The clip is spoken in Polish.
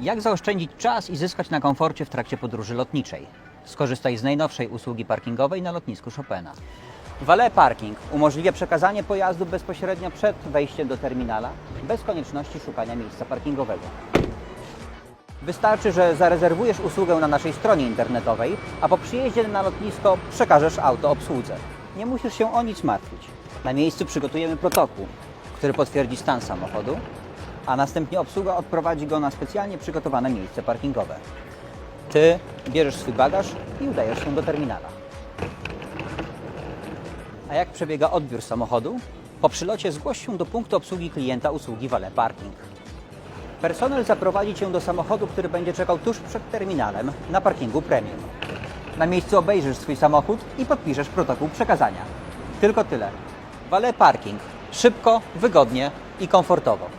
Jak zaoszczędzić czas i zyskać na komforcie w trakcie podróży lotniczej? Skorzystaj z najnowszej usługi parkingowej na lotnisku Chopina. Valet Parking umożliwia przekazanie pojazdu bezpośrednio przed wejściem do terminala, bez konieczności szukania miejsca parkingowego. Wystarczy, że zarezerwujesz usługę na naszej stronie internetowej, a po przyjeździe na lotnisko przekażesz auto obsłudze. Nie musisz się o nic martwić. Na miejscu przygotujemy protokół, który potwierdzi stan samochodu, a następnie obsługa odprowadzi go na specjalnie przygotowane miejsce parkingowe. Ty bierzesz swój bagaż i udajesz się do terminala. A jak przebiega odbiór samochodu? Po przylocie zgłoś się do punktu obsługi klienta usługi Valet Parking. Personel zaprowadzi Cię do samochodu, który będzie czekał tuż przed terminalem na parkingu premium. Na miejscu obejrzysz swój samochód i podpiszesz protokół przekazania. Tylko tyle. Valet Parking. Szybko, wygodnie i komfortowo.